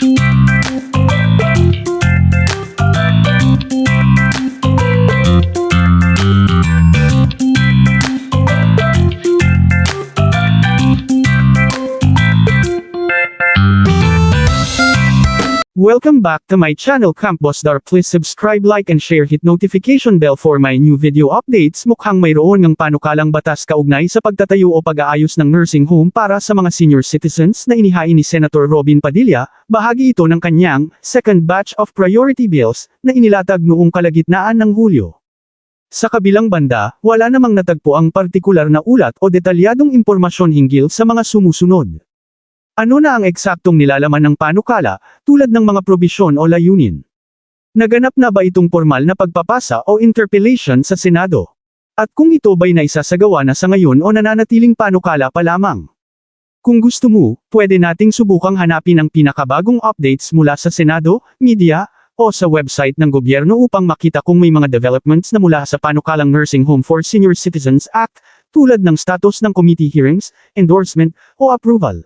thank you Welcome back to my channel Camp Boss Dar. Please subscribe, like and share hit notification bell for my new video updates. Mukhang mayroon ng panukalang batas kaugnay sa pagtatayo o pag-aayos ng nursing home para sa mga senior citizens na inihain ni Senator Robin Padilla, bahagi ito ng kanyang second batch of priority bills na inilatag noong kalagitnaan ng Hulyo. Sa kabilang banda, wala namang natagpo ang partikular na ulat o detalyadong impormasyon hinggil sa mga sumusunod. Ano na ang eksaktong nilalaman ng panukala, tulad ng mga probisyon o layunin? Naganap na ba itong formal na pagpapasa o interpellation sa Senado? At kung ito ba'y naisasagawa na sa ngayon o nananatiling panukala pa lamang? Kung gusto mo, pwede nating subukang hanapin ang pinakabagong updates mula sa Senado, media, o sa website ng gobyerno upang makita kung may mga developments na mula sa panukalang Nursing Home for Senior Citizens Act, tulad ng status ng committee hearings, endorsement, o approval.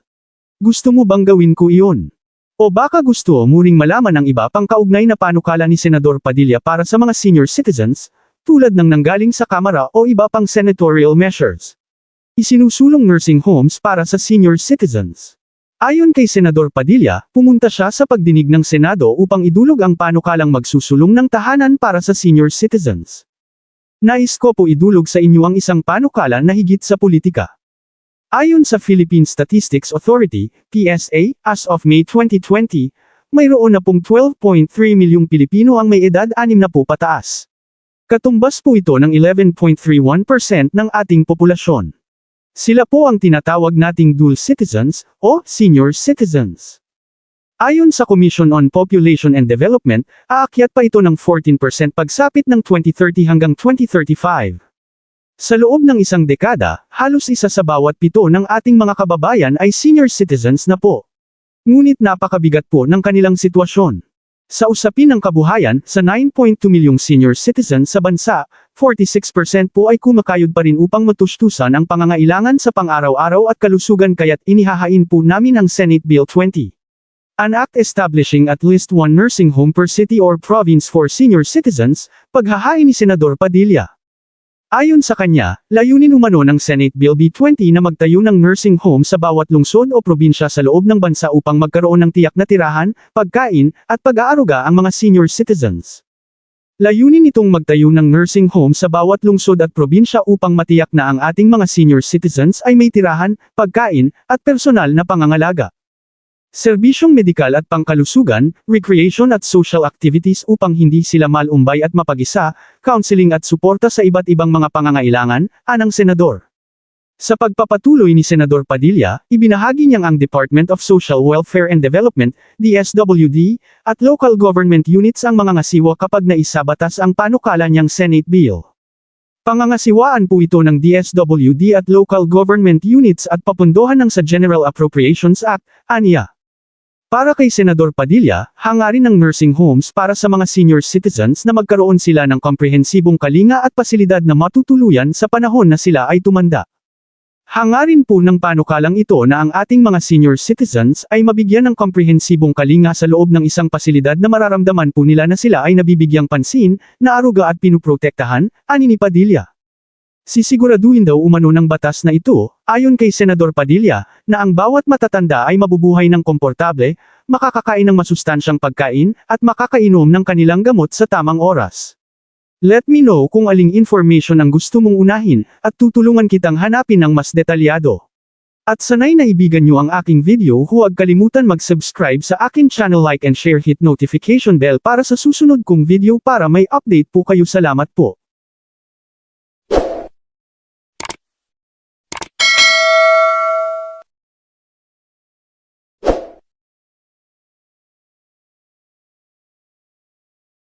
Gusto mo bang gawin ko iyon? O baka gusto mo ring malaman ang iba pang kaugnay na panukala ni Senador Padilla para sa mga senior citizens, tulad ng nanggaling sa Kamara o iba pang senatorial measures. Isinusulong nursing homes para sa senior citizens. Ayon kay Senador Padilla, pumunta siya sa pagdinig ng Senado upang idulog ang panukalang magsusulong ng tahanan para sa senior citizens. Nais ko po idulog sa inyo ang isang panukala na higit sa politika. Ayon sa Philippine Statistics Authority, PSA, as of May 2020, mayroon na pong 12.3 milyong Pilipino ang may edad 6 na po pataas. Katumbas po ito ng 11.31% ng ating populasyon. Sila po ang tinatawag nating dual citizens, o senior citizens. Ayon sa Commission on Population and Development, aakyat pa ito ng 14% pagsapit ng 2030 hanggang 2035. Sa loob ng isang dekada, halos isa sa bawat pito ng ating mga kababayan ay senior citizens na po. Ngunit napakabigat po ng kanilang sitwasyon. Sa usapin ng kabuhayan, sa 9.2 milyong senior citizens sa bansa, 46% po ay kumakayod pa rin upang matustusan ang pangangailangan sa pang-araw-araw at kalusugan kaya't inihahain po namin ang Senate Bill 20. An act establishing at least one nursing home per city or province for senior citizens, paghahain ni Senador Padilla. Ayon sa kanya, layunin umano ng Senate Bill B20 na magtayo ng nursing home sa bawat lungsod o probinsya sa loob ng bansa upang magkaroon ng tiyak na tirahan, pagkain, at pag-aaruga ang mga senior citizens. Layunin itong magtayo ng nursing home sa bawat lungsod at probinsya upang matiyak na ang ating mga senior citizens ay may tirahan, pagkain, at personal na pangangalaga. Serbisyong medikal at pangkalusugan, recreation at social activities upang hindi sila malumbay at mapag-isa, counseling at suporta sa iba't ibang mga pangangailangan, anang senador. Sa pagpapatuloy ni Senador Padilla, ibinahagi niyang ang Department of Social Welfare and Development, DSWD, at local government units ang mga ngasiwa kapag naisabatas ang panukala niyang Senate Bill. Pangangasiwaan po ito ng DSWD at local government units at papundohan ng sa General Appropriations Act, aniya. Para kay Senador Padilla, hangarin ng nursing homes para sa mga senior citizens na magkaroon sila ng komprehensibong kalinga at pasilidad na matutuluyan sa panahon na sila ay tumanda. Hangarin po ng panukalang ito na ang ating mga senior citizens ay mabigyan ng komprehensibong kalinga sa loob ng isang pasilidad na mararamdaman po nila na sila ay nabibigyang pansin, naaruga at pinuprotektahan, ani ni Padilla. Sisiguraduhin daw umano ng batas na ito, ayon kay Senador Padilla, na ang bawat matatanda ay mabubuhay ng komportable, makakakain ng masustansyang pagkain, at makakainom ng kanilang gamot sa tamang oras. Let me know kung aling information ang gusto mong unahin, at tutulungan kitang hanapin ng mas detalyado. At sanay na ibigan nyo ang aking video huwag kalimutan mag-subscribe sa akin channel like and share hit notification bell para sa susunod kong video para may update po kayo salamat po.